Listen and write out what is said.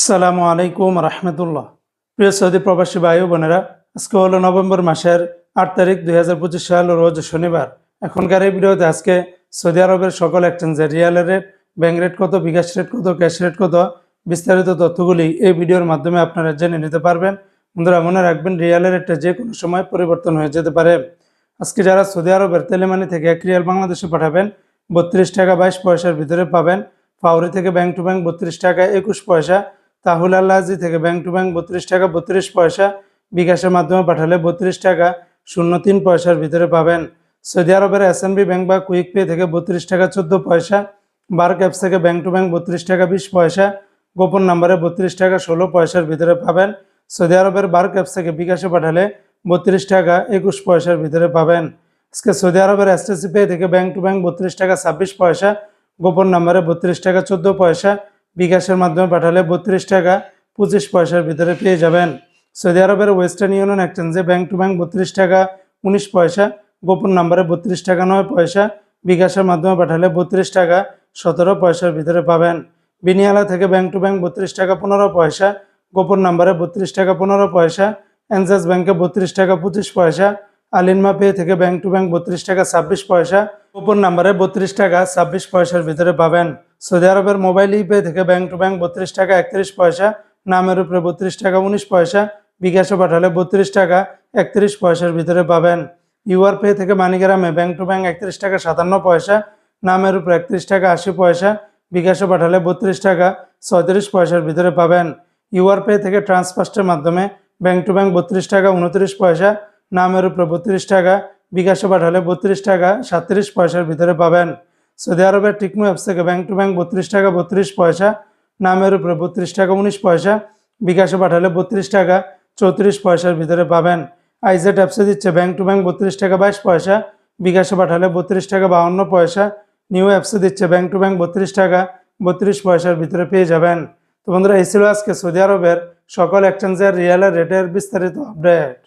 আসসালামু আলাইকুম রহমতুল্লাহ। প্রিয় সৌদি প্রবাসী ও বোনেরা, আজকে হলো নভেম্বর মাসের আট তারিখ দুই হাজার পঁচিশ সাল, রোজ শনিবার। এখনকার এই ভিডিওতে আজকে সৌদি আরবের সকল এক্সচেঞ্জের রিয়ালের রেট ব্যাংক রেট কত, বিকাশ রেট কত ক্যাশ রেট কত, বিস্তারিত তথ্যগুলি এই ভিডিওর মাধ্যমে আপনারা জেনে নিতে পারবেন। বন্ধুরা, মনে রাখবেন রিয়ালের রেটটা যে কোনো সময় পরিবর্তন হয়ে যেতে পারে। আজকে যারা সৌদি আরবের তেলেমানি থেকে এক রিয়াল বাংলাদেশে পাঠাবেন, বত্রিশ টাকা বাইশ পয়সার ভিতরে পাবেন। ফাউরি থেকে ব্যাংক টু ব্যাংক বত্রিশ টাকা, একুশ পয়সা। তাহুল আল্লাহাজি থেকে ব্যাংক টু ব্যাংক বত্রিশ টাকা, বত্রিশ পয়সা বিকাশের মাধ্যমে পাঠালে বত্রিশ টাকা, শূন্য তিন পয়সার ভিতরে পাবেন। সৌদি আরবের এস ব্যাংক বা কুইক পে থেকে বত্রিশ টাকা, চোদ্দ পয়সা। বার ক্যাপস থেকে ব্যাংক টু ব্যাংক বত্রিশ টাকা, বিশ পয়সা। গোপন নাম্বারে বত্রিশ টাকা, ষোলো পয়সার ভিতরে পাবেন। সৌদি আরবের বার ক্যাপস থেকে বিকাশে পাঠালে বত্রিশ টাকা, একুশ পয়সার ভিতরে পাবেন। আজকে সৌদি আরবের এসটিসি পে থেকে ব্যাংক টু ব্যাংক বত্রিশ টাকা, ছাব্বিশ পয়সা। গোপন নাম্বারে বত্রিশ টাকা, চোদ্দ পয়সা। বিকাশের মাধ্যমে পাঠালে বত্রিশ টাকা পঁচিশ পয়সার ভিতরে পেয়ে যাবেন। সৌদি আরবের ওয়েস্টার্ন ইউনিয়ন এক্সচেঞ্জে ব্যাংক টু ব্যাংক বত্রিশ টাকা, উনিশ পয়সা, গোপন নাম্বারে বত্রিশ টাকা, নয় পয়সা। বিকাশের মাধ্যমে পাঠালে বত্রিশ টাকা, সতেরো পয়সার ভিতরে পাবেন। বিনিয়ালা থেকে ব্যাংক টু ব্যাংক বত্রিশ টাকা, পনেরো পয়সা। গোপন নাম্বারে বত্রিশ টাকা, পনেরো পয়সা। অ্যানসাস ব্যাংকে বত্রিশ টাকা, পঁচিশ পয়সা। আলিনমা পে থেকে ব্যাংক টু ব্যাংক বত্রিশ টাকা, ছাব্বিশ পয়সা। গোপন নাম্বারে বত্রিশ টাকা, ছাব্বিশ পয়সার ভিতরে পাবেন। সৌদি আরবের মোবাইল ইপে থেকে ব্যাংক টু ব্যাংক বত্রিশ টাকা একত্রিশ পয়সা, নামের উপরে বত্রিশ টাকা উনিশ পয়সা, বিকাশে পাঠালে বত্রিশ টাকা একত্রিশ পয়সার ভিতরে পাবেন। ইউআর পে থেকে মানিগ্রামে ব্যাংক টু ব্যাংক একত্রিশ টাকা সাতান্ন পয়সা, নামের উপরে একত্রিশ টাকা আশি পয়সা, বিকাশে পাঠালে বত্রিশ টাকা ছয়ত্রিশ পয়সার ভিতরে পাবেন। ইউআর পে থেকে ট্রান্সফার্স্টের মাধ্যমে ব্যাংক টু ব্যাংক বত্রিশ টাকা উনত্রিশ পয়সা, নামের উপরে বত্রিশ টাকা, বিকাশে পাঠালে বত্রিশ টাকা সাতত্রিশ পয়সার ভিতরে পাবেন। সৌদি আরবের টিকমু অ্যাপস থেকে ব্যাংক টু ব্যাংক বত্রিশ টাকা, বত্রিশ পয়সা, নামের উপরে বত্রিশ টাকা, উনিশ পয়সা, বিকাশে পাঠালে বত্রিশ টাকা, চৌত্রিশ পয়সার ভিতরে পাবেন। আইজেট অ্যাপসে দিচ্ছে ব্যাংক টু ব্যাংক বত্রিশ টাকা, বাইশ পয়সা, বিকাশে পাঠালে বত্রিশ টাকা, বাউন্ন পয়সা, নিউ অ্যাপসে দিচ্ছে ব্যাংক টু ব্যাংক বত্রিশ টাকা, বত্রিশ পয়সার ভিতরে পেয়ে যাবেন। তো বন্ধুরা, এই ছিল আজকে সৌদি আরবের সকল এক্সচেঞ্জের রিয়ালের রেটের বিস্তারিত আপডেট